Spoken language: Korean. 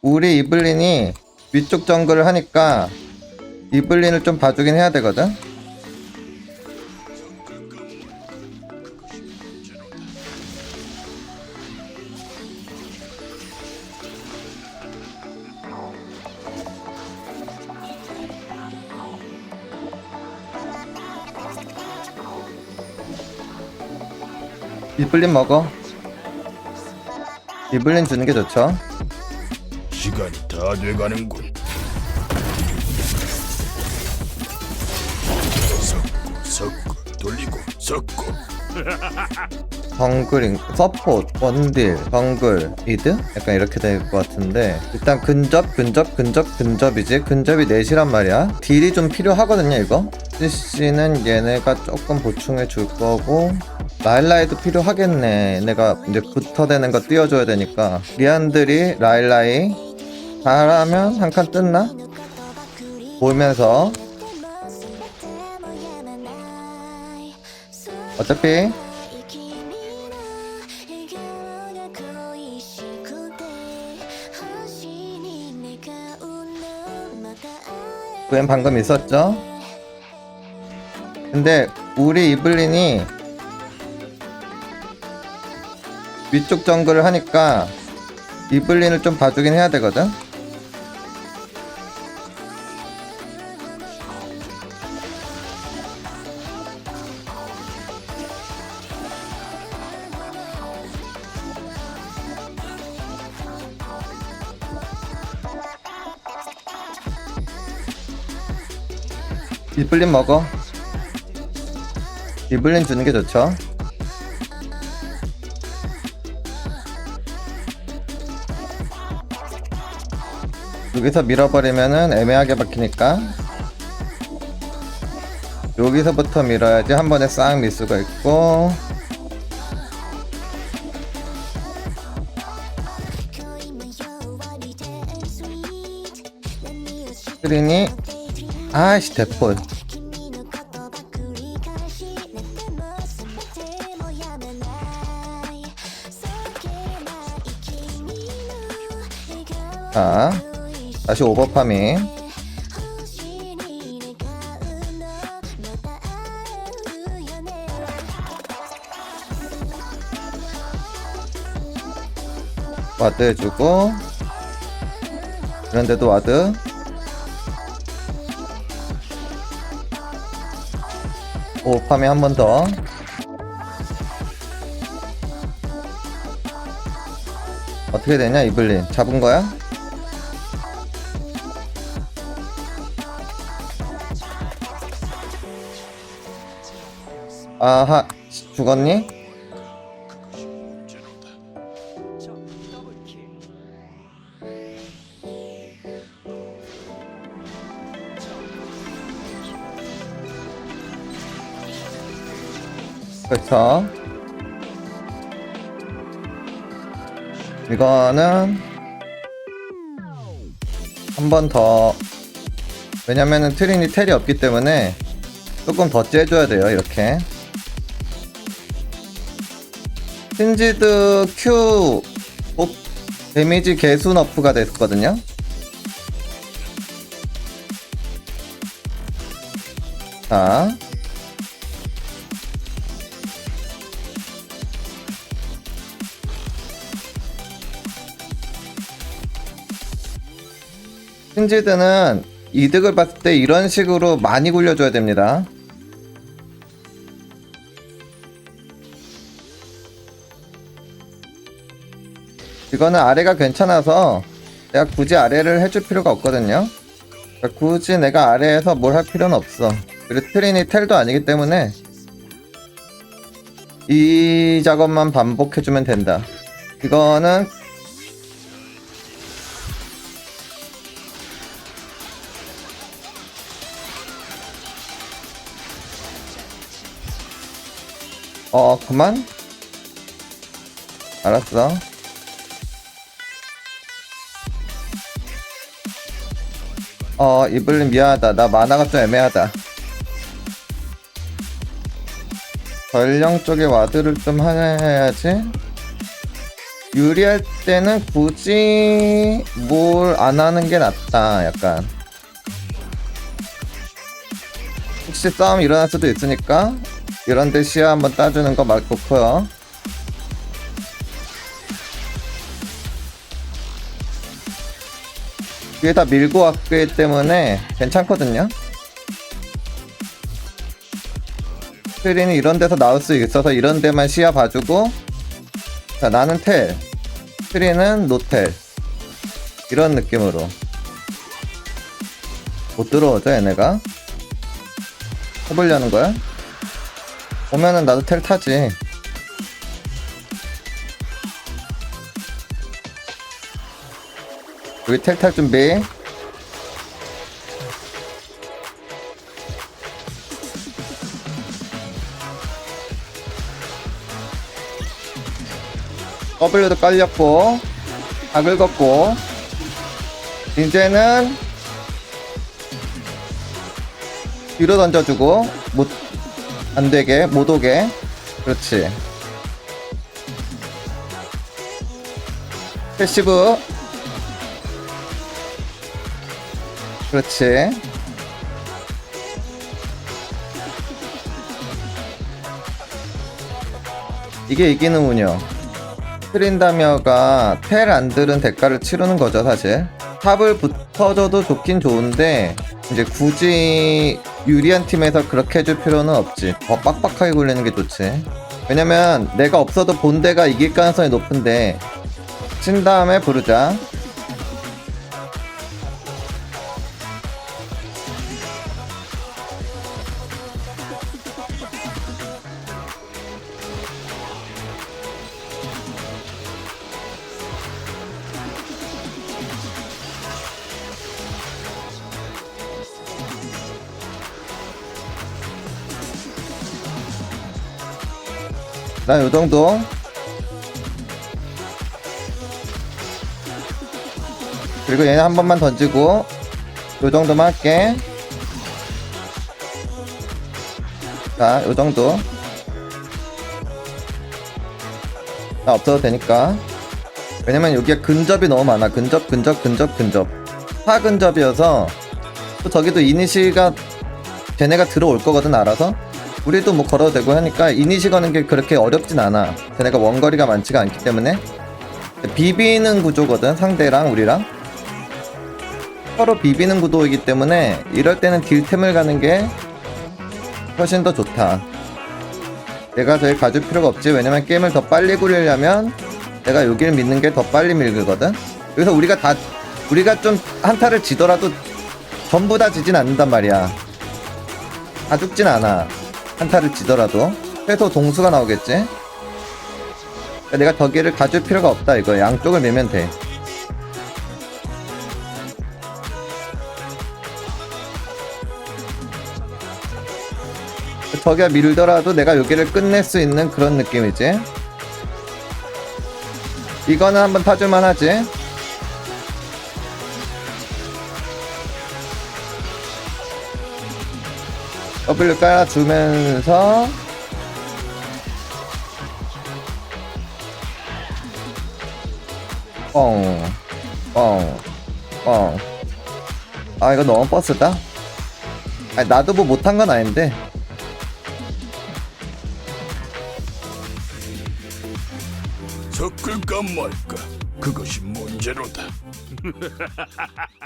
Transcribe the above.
우리 이블린이 위쪽 정글을 하니까 이블린을 좀 봐주긴 해야 되거든. 이블린 먹어. 이블린 주는 게 좋죠. 시간이 다 돼가는군. 섞고 섞고 돌리고 섞고. 정글인 서포트 원딜 정글 미드? 약간 이렇게 될 것 같은데 일단 근접 근접 근접 근접이지? 근접이 넷이란 말이야. 딜이 좀 필요하거든요 이거? CC는 얘네가 조금 보충해 줄 거고 라일라이도 필요하겠네. 내가 이제 붙어대는 거 띄워줘야 되니까. 리안들이 라일라이 잘하면 한칸 뜯나? 보면서 어차피 그엔 방금 있었죠? 근데 우리 이블린이 위쪽 정글을 하니까 이블린을 좀 봐주긴 해야 되거든? 이블린 먹어. 이블린 주는 게 좋죠. 여기서 밀어버리면은 애매하게 박히니까 여기서부터 밀어야지 한 번에 싹 밀 수가 있고 스크린이 아이씨 대포 자 다시 오버파밍 와드 해주고 그런데도 와드 오버파밍 한번 더 어떻게 되냐 이블린 잡은 거야? 아하 죽었니? 그렇죠. 이거는 한 번 더. 왜냐면은 트린이 텔이 없기 때문에 조금 더 째줘야 돼요 이렇게. 신지드 Q 업 데미지 개수 너프가 됐거든요. 자 신지드는 이득을 봤을 때 이런 식으로 많이 굴려줘야 됩니다. 이거는 아래가 괜찮아서 내가 굳이 아래를 해줄 필요가 없거든요. 그러니까 굳이 내가 아래에서 뭘 할 필요는 없어. 그리고 트린이 텔도 아니기 때문에 이 작업만 반복해주면 된다. 이거는 어 그만. 알았어. 어 이블린 미안하다. 나 만화가 좀 애매하다. 전령 쪽에 와드를 좀 해야지. 유리할 때는 굳이 뭘 안 하는 게 낫다 약간. 혹시 싸움 일어날 수도 있으니까 이런 데 시야? 한번 따주는 거막 좋고요. 뒤에 다 밀고 왔기 때문에 괜찮거든요. 트린이 이런 데서 나올 수 있어서 이런 데만 시야 봐주고 자 나는 텔. 트리는 노텔. 이런 느낌으로. 못 들어오죠 얘네가? 해보려는 거야? 오면은 나도 텔 타지. 여기 텔 탈 준비. W도 깔렸고 다 긁었고. 이제는 뒤로 던져주고 못 안 되게 못 오게. 그렇지. 패시브. 그렇지. 이게 이기는군요 트린다며가 텔 안 들은 대가를 치르는 거죠 사실. 탑을 붙어줘도 좋긴 좋은데 이제 굳이 유리한 팀에서 그렇게 해줄 필요는 없지. 더 빡빡하게 굴리는 게 좋지. 왜냐면 내가 없어도 본대가 이길 가능성이 높은데 친 다음에 부르자 난 요정도. 그리고 얘는 한 번만 던지고 요정도만 할게. 자 요정도. 나 없어도 되니까. 왜냐면 여기에 근접이 너무 많아. 근접 근접 근접 근접. 사근접이어서 또 저기도 이니시가 걔네가 들어올 거거든 알아서 우리도 뭐 걸어도 되고 하니까 이니시 거는 게 그렇게 어렵진 않아. 걔네가 원거리가 많지가 않기 때문에. 비비는 구조거든 상대랑 우리랑. 서로 비비는 구도이기 때문에 이럴 때는 딜템을 가는 게 훨씬 더 좋다. 내가 제일 가줄 필요가 없지. 왜냐면 게임을 더 빨리 굴리려면 내가 여기를 믿는 게 더 빨리 밀거든. 그래서 우리가 다 우리가 좀 한타를 지더라도 전부 다 지진 않는단 말이야. 다 죽진 않아 한타를 지더라도 최소 동수가 나오겠지? 그러니까 내가 저기를 가줄 필요가 없다 이거. 양쪽을 밀면 돼. 저기가 밀더라도 내가 여기를 끝낼 수 있는 그런 느낌이지? 이거는 한번 타줄만 하지 W 깔아주면서 뻥, 뻥, 뻥. 아 이거 너무 버스다. 아니 나도 뭐 못한 건 아닌데. 섞을까 말까 그것이 문제로다